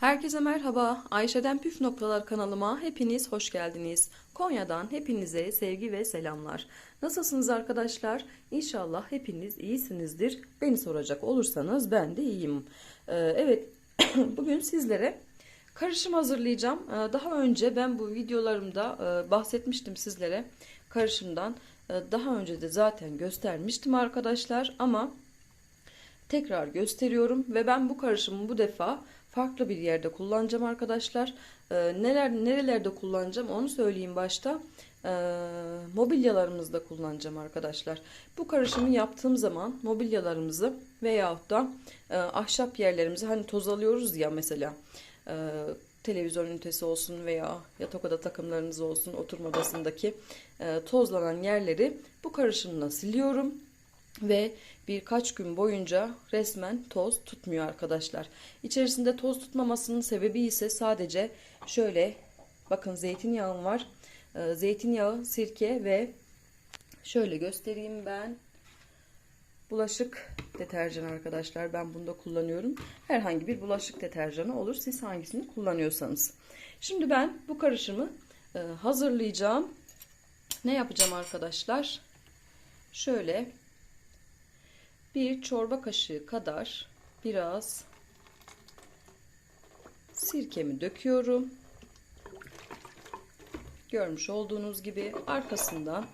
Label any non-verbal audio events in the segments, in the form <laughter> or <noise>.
Herkese merhaba. Ayşe'den Püf Noktalar kanalıma hepiniz hoş geldiniz. Konya'dan hepinize sevgi ve selamlar. Nasılsınız arkadaşlar? İnşallah hepiniz iyisinizdir. Beni soracak olursanız ben de iyiyim. Ee, evet, <clears throat> bugün sizlere karışım hazırlayacağım. Ee, daha önce ben bu videolarımda e, bahsetmiştim sizlere karışımdan. Ee, daha önce de zaten göstermiştim arkadaşlar ama tekrar gösteriyorum ve ben bu karışımı bu defa farklı bir yerde kullanacağım arkadaşlar. Ee, neler nerelerde kullanacağım onu söyleyeyim başta. Ee, mobilyalarımızda kullanacağım arkadaşlar. Bu karışımı yaptığım zaman mobilyalarımızı veyahut da e, ahşap yerlerimizi hani toz alıyoruz ya mesela e, televizyon ünitesi olsun veya yatak oda takımlarınız olsun oturma odasındaki e, tozlanan yerleri bu karışımla siliyorum ve birkaç gün boyunca resmen toz tutmuyor arkadaşlar. İçerisinde toz tutmamasının sebebi ise sadece şöyle bakın zeytinyağım var. Ee, zeytinyağı, sirke ve şöyle göstereyim ben. Bulaşık deterjanı arkadaşlar. Ben bunda kullanıyorum. Herhangi bir bulaşık deterjanı olur. Siz hangisini kullanıyorsanız. Şimdi ben bu karışımı e, hazırlayacağım. Ne yapacağım arkadaşlar? Şöyle bir çorba kaşığı kadar biraz sirkemi döküyorum. Görmüş olduğunuz gibi arkasından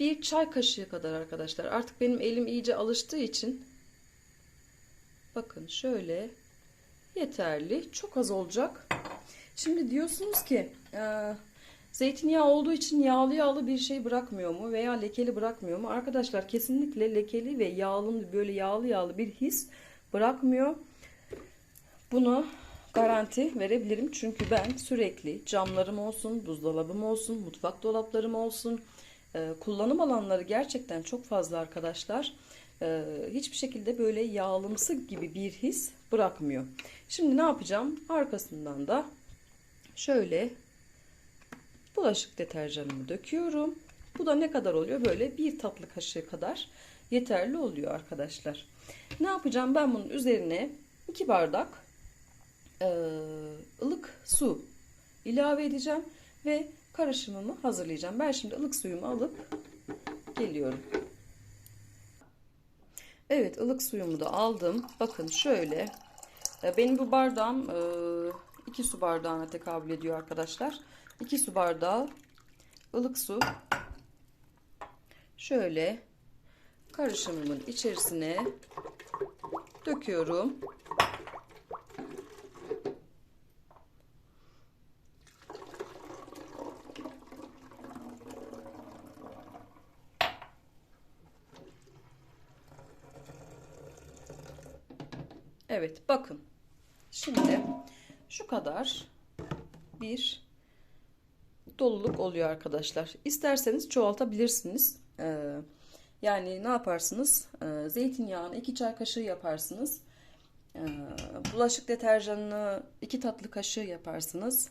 bir çay kaşığı kadar arkadaşlar. Artık benim elim iyice alıştığı için bakın şöyle yeterli. Çok az olacak. Şimdi diyorsunuz ki Zeytinyağı olduğu için yağlı yağlı bir şey bırakmıyor mu veya lekeli bırakmıyor mu? Arkadaşlar kesinlikle lekeli ve yağlı böyle yağlı yağlı bir his bırakmıyor. Bunu garanti verebilirim. Çünkü ben sürekli camlarım olsun, buzdolabım olsun, mutfak dolaplarım olsun. E, kullanım alanları gerçekten çok fazla arkadaşlar. E, hiçbir şekilde böyle yağlımsı gibi bir his bırakmıyor. Şimdi ne yapacağım? Arkasından da şöyle bulaşık deterjanımı döküyorum. Bu da ne kadar oluyor? Böyle bir tatlı kaşığı kadar yeterli oluyor arkadaşlar. Ne yapacağım? Ben bunun üzerine 2 bardak ılık su ilave edeceğim ve karışımımı hazırlayacağım. Ben şimdi ılık suyumu alıp geliyorum. Evet ılık suyumu da aldım. Bakın şöyle. Benim bu bardağım 2 su bardağına tekabül ediyor arkadaşlar. 2 su bardağı ılık su şöyle karışımımın içerisine döküyorum. Evet bakın. Şimdi şu kadar bir doluluk oluyor arkadaşlar. İsterseniz çoğaltabilirsiniz. Ee, yani ne yaparsınız? Ee, zeytinyağını 2 çay kaşığı yaparsınız. Ee, bulaşık deterjanını 2 tatlı kaşığı yaparsınız.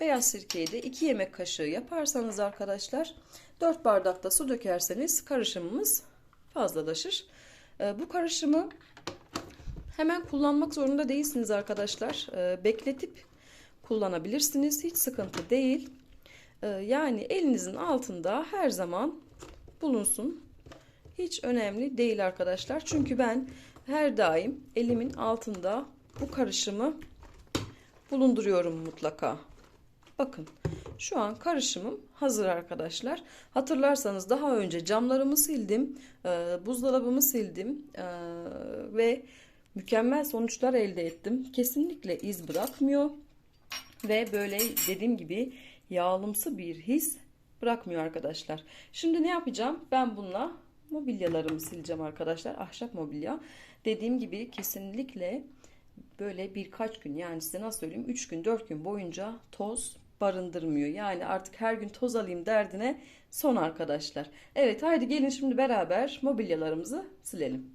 Beyaz sirkeyi de 2 yemek kaşığı yaparsanız arkadaşlar 4 bardak da su dökerseniz karışımımız fazlalaşır. Ee, bu karışımı hemen kullanmak zorunda değilsiniz arkadaşlar. Ee, bekletip kullanabilirsiniz. Hiç sıkıntı değil. Ee, yani elinizin altında her zaman bulunsun. Hiç önemli değil arkadaşlar. Çünkü ben her daim elimin altında bu karışımı bulunduruyorum mutlaka. Bakın şu an karışımım hazır arkadaşlar. Hatırlarsanız daha önce camlarımı sildim, e, buzdolabımı sildim e, ve mükemmel sonuçlar elde ettim. Kesinlikle iz bırakmıyor ve böyle dediğim gibi yağlımsı bir his bırakmıyor arkadaşlar. Şimdi ne yapacağım? Ben bununla mobilyalarımı sileceğim arkadaşlar. Ahşap mobilya. Dediğim gibi kesinlikle böyle birkaç gün yani size nasıl söyleyeyim 3 gün 4 gün boyunca toz barındırmıyor. Yani artık her gün toz alayım derdine son arkadaşlar. Evet haydi gelin şimdi beraber mobilyalarımızı silelim.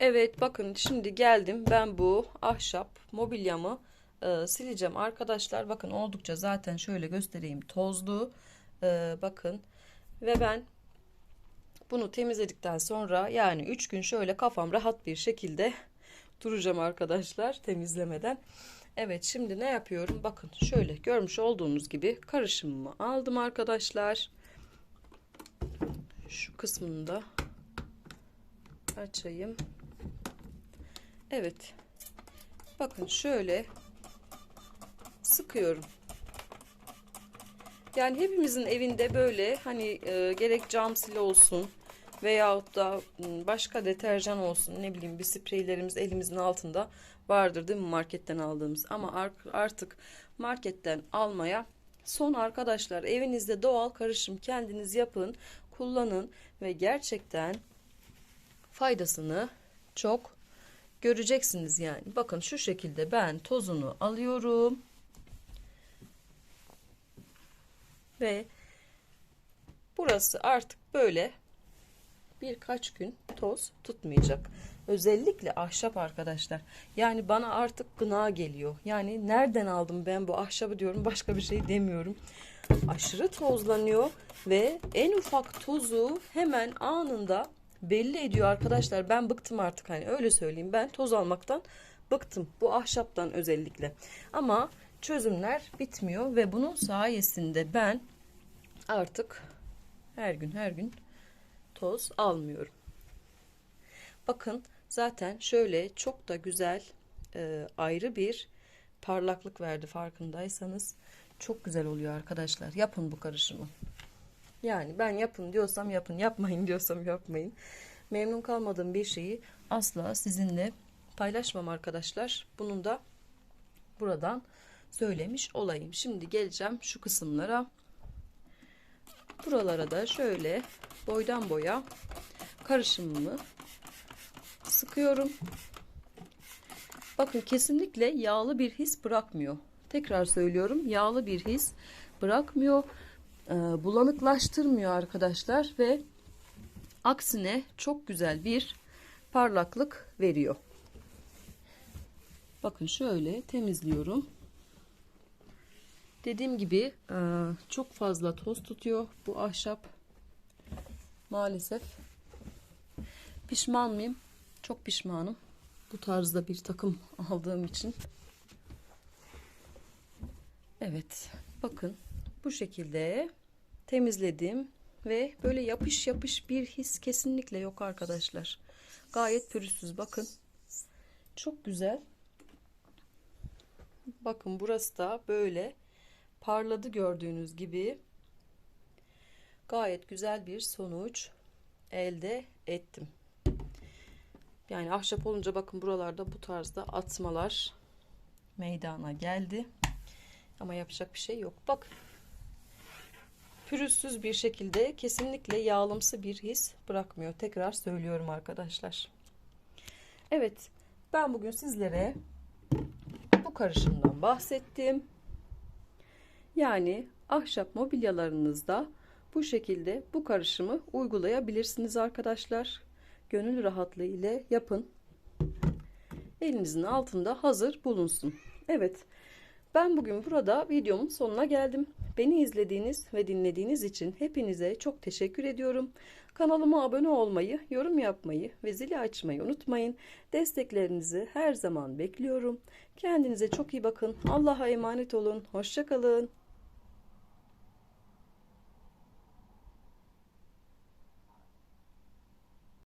Evet bakın şimdi geldim ben bu ahşap mobilyamı e, sileceğim arkadaşlar. Bakın oldukça zaten şöyle göstereyim tozlu. E, bakın ve ben bunu temizledikten sonra yani 3 gün şöyle kafam rahat bir şekilde <laughs> duracağım arkadaşlar temizlemeden. Evet şimdi ne yapıyorum? Bakın şöyle görmüş olduğunuz gibi karışımımı aldım arkadaşlar. Şu kısmını da açayım. Evet. Bakın şöyle sıkıyorum. Yani hepimizin evinde böyle hani e, gerek cam sil olsun veyahut da başka deterjan olsun ne bileyim bir spreylerimiz elimizin altında vardır değil mi marketten aldığımız? Ama ar- artık marketten almaya son arkadaşlar evinizde doğal karışım kendiniz yapın kullanın ve gerçekten faydasını çok göreceksiniz yani. Bakın şu şekilde ben tozunu alıyorum ve burası artık böyle birkaç gün toz tutmayacak. Özellikle ahşap arkadaşlar. Yani bana artık gına geliyor. Yani nereden aldım ben bu ahşabı diyorum başka bir şey demiyorum. Aşırı tozlanıyor ve en ufak tozu hemen anında belli ediyor arkadaşlar. Ben bıktım artık hani öyle söyleyeyim. Ben toz almaktan bıktım. Bu ahşaptan özellikle. Ama çözümler bitmiyor ve bunun sayesinde ben artık her gün her gün toz almıyorum. Bakın zaten şöyle çok da güzel e, ayrı bir parlaklık verdi farkındaysanız. Çok güzel oluyor arkadaşlar. Yapın bu karışımı. Yani ben yapın diyorsam yapın, yapmayın diyorsam yapmayın. Memnun kalmadığım bir şeyi asla sizinle paylaşmam arkadaşlar. Bunun da buradan söylemiş olayım. Şimdi geleceğim şu kısımlara. Buralara da şöyle boydan boya karışımımı sıkıyorum. Bakın kesinlikle yağlı bir his bırakmıyor. Tekrar söylüyorum yağlı bir his bırakmıyor. Ee, bulanıklaştırmıyor arkadaşlar ve aksine çok güzel bir parlaklık veriyor. Bakın şöyle temizliyorum. Dediğim gibi e, çok fazla toz tutuyor bu ahşap. Maalesef. Pişman mıyım? Çok pişmanım. Bu tarzda bir takım <laughs> aldığım için. Evet. Bakın bu şekilde temizledim ve böyle yapış yapış bir his kesinlikle yok arkadaşlar. Gayet pürüzsüz bakın. Çok güzel. Bakın burası da böyle parladı gördüğünüz gibi. Gayet güzel bir sonuç elde ettim. Yani ahşap olunca bakın buralarda bu tarzda atmalar meydana geldi. Ama yapacak bir şey yok. Bak pürüzsüz bir şekilde kesinlikle yağlımsı bir his bırakmıyor. Tekrar söylüyorum arkadaşlar. Evet ben bugün sizlere bu karışımdan bahsettim. Yani ahşap mobilyalarınızda bu şekilde bu karışımı uygulayabilirsiniz arkadaşlar. Gönül rahatlığı ile yapın. Elinizin altında hazır bulunsun. Evet. Ben bugün burada videomun sonuna geldim. Beni izlediğiniz ve dinlediğiniz için hepinize çok teşekkür ediyorum. Kanalıma abone olmayı, yorum yapmayı ve zili açmayı unutmayın. Desteklerinizi her zaman bekliyorum. Kendinize çok iyi bakın. Allah'a emanet olun. Hoşçakalın.